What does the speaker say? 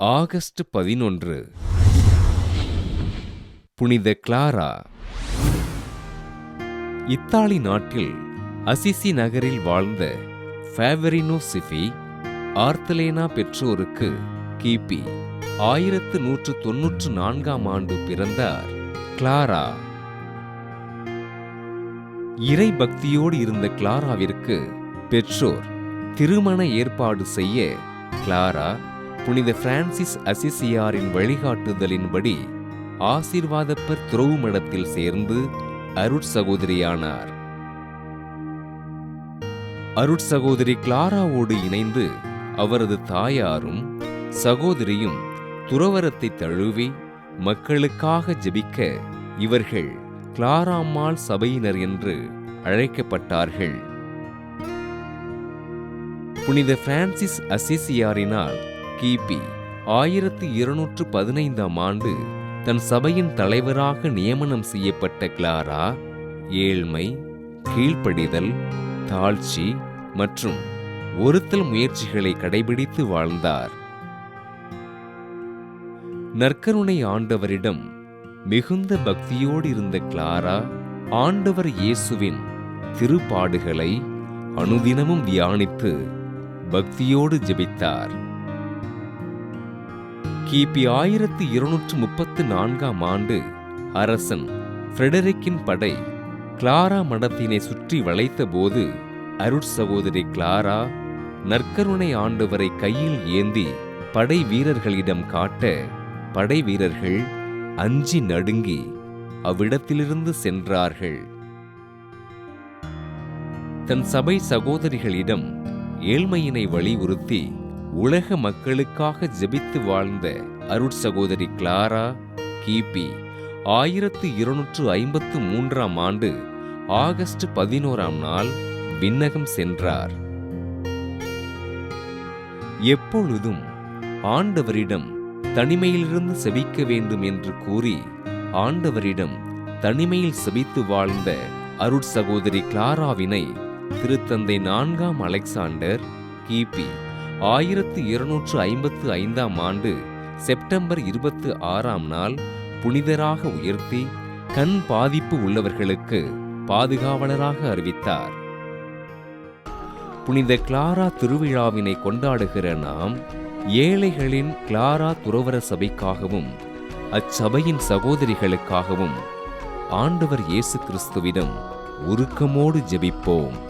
August பதினொன்று. புனித Clara. Italy நாட்டில் அசிசி நகரில் வாழ்ந்த ஃபேவரினோ சிஃபி ஆர்த்தலேனா பெற்றோருக்கு கிபி ஆயிரத்து நூற்று தொன்னூற்று நான்காம் ஆண்டு பிறந்தார் கிளாரா. இறை பக்தியோடு இருந்த கிளாராவிற்கு பெற்றோர் திருமண ஏற்பாடு செய்ய கிளாரா புனித பிரான்சிஸ் அசிசியாரின் வழிகாட்டுதலின்படி ஆசீர்வாதப்பர் துறவு மடத்தில் சேர்ந்து அருட்சகோதரியானார் அருட்சகோதரி கிளாராவோடு இணைந்து அவரது தாயாரும் சகோதரியும் துறவரத்தை தழுவி மக்களுக்காக ஜெபிக்க இவர்கள் கிளாராம்மாள் சபையினர் என்று அழைக்கப்பட்டார்கள். புனித பிரான்சிஸ் அசிசியாரினால் கிபி ஆயிரத்து இருநூற்று பதினைந்தாம் ஆண்டு தன் சபையின் தலைவராக நியமனம் செய்யப்பட்ட கிளாரா ஏழ்மை கீழ்ப்படிதல் தாழ்ச்சி மற்றும் ஒருத்தல் முயற்சிகளை கடைபிடித்து வாழ்ந்தார். நற்கருணை ஆண்டவரிடம் மிகுந்த பக்தியோடு இருந்த கிளாரா ஆண்டவர் இயேசுவின் திருப்பாடுகளை அனுதினமும் தியானித்து பக்தியோடு ஜெபித்தார். கிபி ஆயிரத்தி இருநூற்று முப்பத்து நான்காம் ஆண்டு அரசன் ஃப்ரெடரிக்கின் படை கிளாரா மடத்தினை சுற்றி வளைத்தபோது அருட்சகோதரி கிளாரா நற்கருணை ஆண்டவரை கையில் ஏந்தி படை வீரர்களிடம் காட்ட படை வீரர்கள் அஞ்சி நடுங்கி அவ்விடத்திலிருந்து சென்றார்கள். தன் சபை சகோதரிகளிடம் ஏழ்மையினை வலியுறுத்தி உலக மக்களுக்காக ஜெபித்து வாழ்ந்த அருட்சகோதரி கிளாரா கிபி ஆயிரத்து இருநூற்று ஐம்பத்து மூன்றாம் ஆண்டு ஆகஸ்ட் பதினோராம் நாள் விண்ணகம் சென்றார். எப்பொழுதும் ஆண்டவரிடம் தனிமையிலிருந்து செபிக்க வேண்டும் என்று கூறி ஆண்டவரிடம் தனிமையில் செபித்து வாழ்ந்த அருட்சகோதரி கிளாராவினை திருத்தந்தை நான்காம் அலெக்சாண்டர் கிபி ஆயிரத்து இருநூற்று ஐம்பத்து ஐந்தாம் ஆண்டு செப்டம்பர் இருபத்து ஆறாம் நாள் புனிதராக உயர்த்தி கண் பாதிப்பு உள்ளவர்களுக்கு பாதுகாவலராக அறிவித்தார். புனித கிளாரா திருவிழாவினை கொண்டாடுகிற நாம் ஏழைகளின் கிளாரா துறவர சபைக்காகவும் அச்சபையின் சகோதரிகளுக்காகவும் ஆண்டவர் இயேசு கிறிஸ்துவிடம் உருக்கமோடு ஜெபிப்போம்.